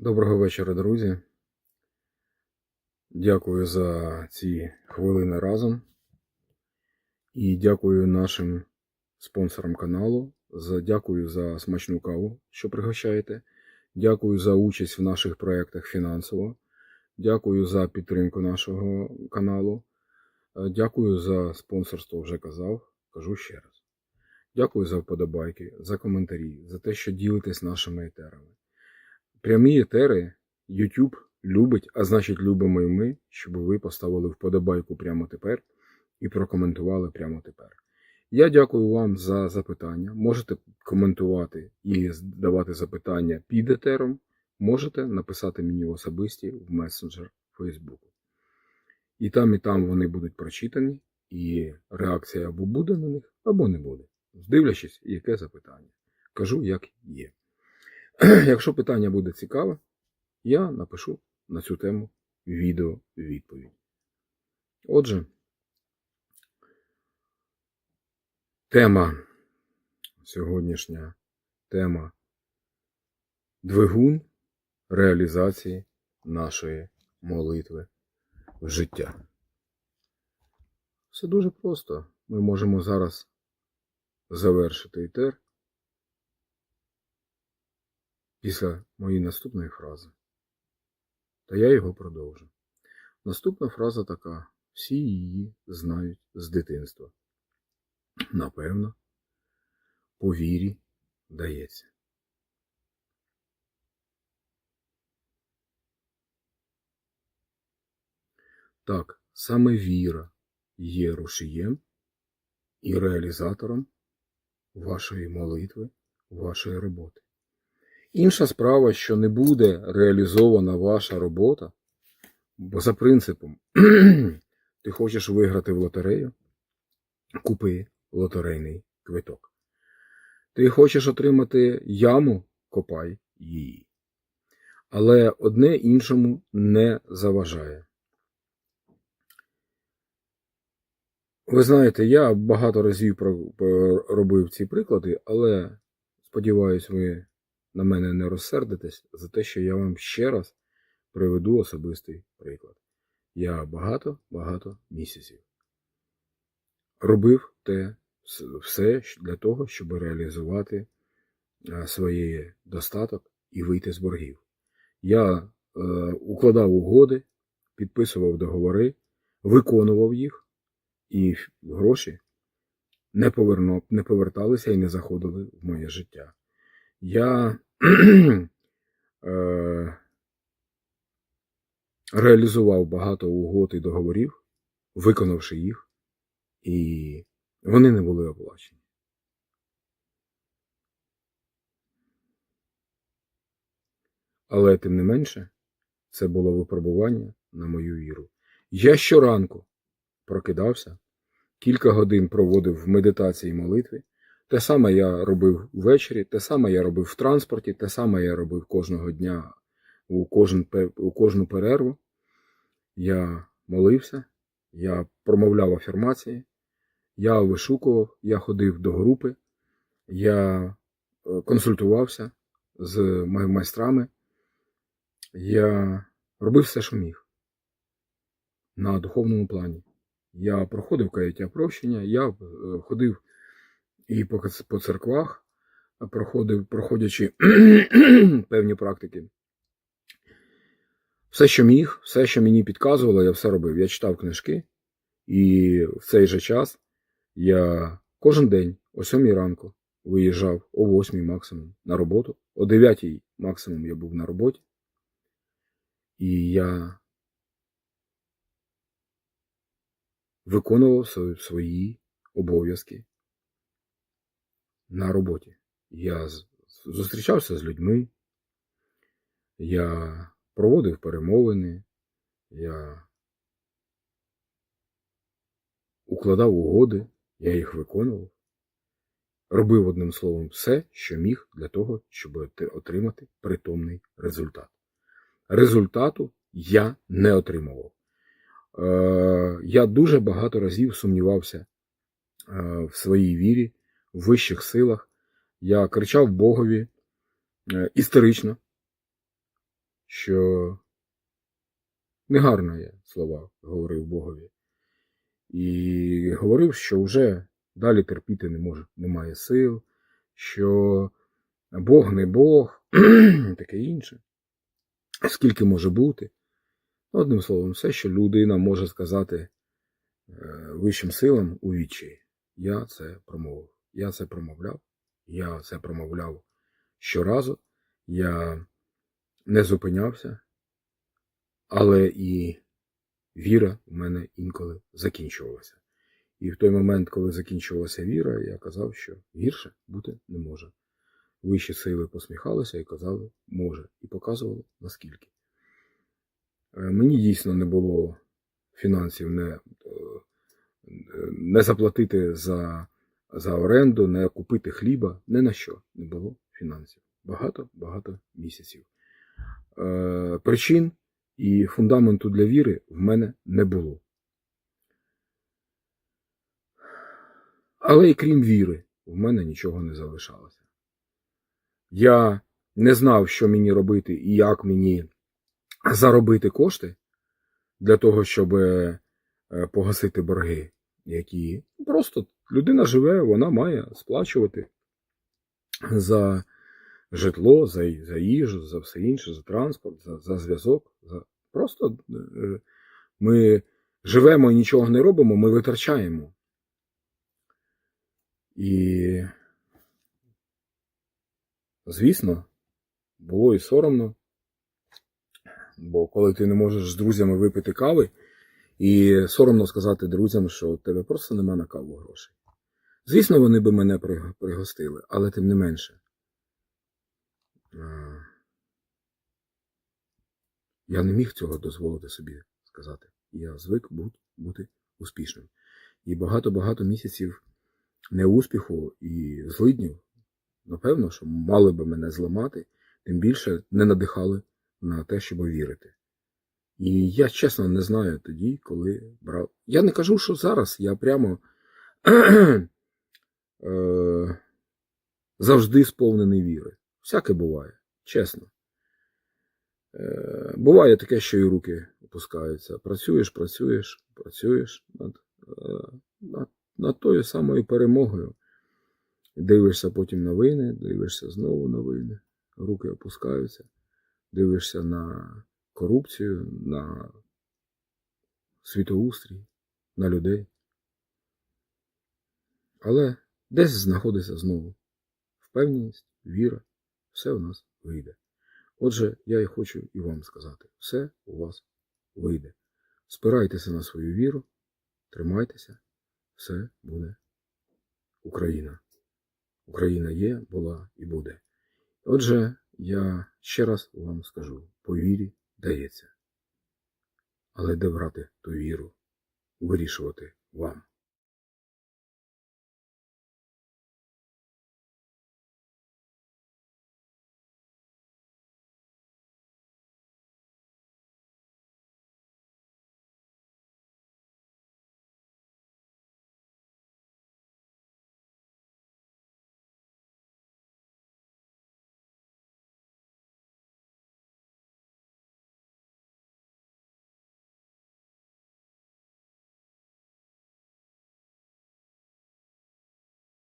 Доброго вечора, друзі. Дякую за ці хвилини разом. І дякую нашим спонсорам каналу. Дякую за смачну каву, що пригощаєте. Дякую за участь в наших проєктах фінансово. Дякую за підтримку нашого каналу. Е, Дякую за спонсорство, вже казав. Кажу ще раз. Дякую за вподобайки, за коментарі, за те, що ділитесь нашими етерами. Прямі етери YouTube любить, а значить любимо і ми, щоб ви поставили вподобайку прямо тепер і прокоментували прямо тепер. Я дякую вам за запитання. Можете коментувати і давати запитання під етером. Можете написати мені особисті в месенджер Фейсбуку. І там, і там вони будуть прочитані, і реакція або буде на них, або не буде. Дивлячись, яке запитання. Кажу, як є. Якщо питання буде цікаве, я напишу на цю тему відео відповідь. Отже, тема сьогоднішня тема двигун реалізації нашої молитви в життя. Все дуже просто. Ми можемо зараз завершити ітер після моєї наступної фрази. Та я його продовжу. Наступна фраза така: всі її знають з дитинства. Напевно, по вірі дається. Так, саме віра є рушієм і реалізатором вашої молитви, вашої роботи. Інша справа, що не буде реалізована ваша робота, бо за принципом ти хочеш виграти в лотерею, купи лотерейний квиток. Ти хочеш отримати яму, копай її. Але одне іншому не заважає. Ви знаєте, я багато разів робив ці приклади, але сподіваюсь, ви на мене не розсердитесь за те, що я вам ще раз приведу особистий приклад. Я багато-багато місяців робив те все для того, щоб реалізувати е, свій достаток і вийти з боргів. Я е, укладав угоди, підписував договори, виконував їх, і гроші не, поверну, не поверталися і не заходили в моє життя. Я е, реалізував багато угод і договорів, виконавши їх, і вони не були оплачені. Але тим не менше, це було випробування на мою віру. Я щоранку прокидався, кілька годин проводив в медитації і молитві. Те саме я робив ввечері, те саме я робив в транспорті, те саме я робив кожного дня у, кожен, у кожну перерву. Я молився, я промовляв афірмації, я вишукував, я ходив до групи, я е, консультувався з майстрами, я робив все, що міг на духовному плані. Я проходив каяття прощення, я е, ходив і по, церквах, проходив, проходячи певні практики. Все, що міг, все, що мені підказувало, я все робив. Я читав книжки, і в цей же час я кожен день о 7 ранку виїжджав о 8 максимум на роботу, о 9 максимум я був на роботі. І я виконував свої обов'язки на роботі. Я зустрічався з людьми, я проводив перемовини, я укладав угоди, я їх виконував. Робив одним словом все, що міг для того, щоб отримати притомний результат. Результату я не отримував. Е, Я дуже багато разів сумнівався е, в своїй вірі, в вищих силах. Я кричав Богові е, істерично. що негарно я слова говорив Богові. І говорив, що вже далі терпіти не може, немає сил, що Бог не Бог, таке інше. Скільки може бути? Одним словом, все, що людина може сказати е, вищим силам у відчаї. Я це промовив. Я це промовляв. Я це промовляв щоразу. Я не зупинявся, але і віра в мене інколи закінчувалася. І в той момент, коли закінчувалася віра, я казав, що гірше бути не може. Вищі сили посміхалися і казали, може, і показували наскільки. Е, Мені дійсно не було фінансів не, е, не заплатити за, за оренду, не купити хліба, ні на що не було фінансів. Багато-багато місяців. Е, Причин і фундаменту для віри в мене не було. Але і крім віри, в мене нічого не залишалося. Я не знав, що мені робити і як мені заробити кошти для того, щоб е, погасити борги, які просто людина живе, вона має сплачувати за житло, за, за їжу, за все інше, за транспорт, за, за зв'язок. За... Просто е, ми живемо і нічого не робимо, ми витрачаємо. І, звісно, було і соромно. Бо коли ти не можеш з друзями випити кави, і соромно сказати друзям, що у тебе просто нема на каву грошей. Звісно, вони би мене пригостили, але тим не менше. Я не міг цього дозволити собі сказати. Я звик бути успішним. І багато-багато місяців неуспіху і злиднів, напевно, що мали би мене зламати, тим більше не надихали на те, щоб вірити. І я чесно не знаю тоді, коли брав. Я не кажу, що зараз я прямо е, завжди сповнений віри. Всяке буває, чесно. Е, буває таке, що і руки опускаються. Працюєш, працюєш, працюєш над, е, над, над тою самою перемогою. Дивишся потім новини, дивишся знову новини, руки опускаються дивишся на корупцію, на світоустрій, на людей. Але десь знаходиться знову впевненість, віра, все у нас вийде. Отже, я і хочу і вам сказати: все у вас вийде. Спирайтеся на свою віру, тримайтеся, все буде Україна. Україна є, була і буде. Отже, я ще раз вам скажу: по вірі дається. Але де брати ту віру, вирішувати вам.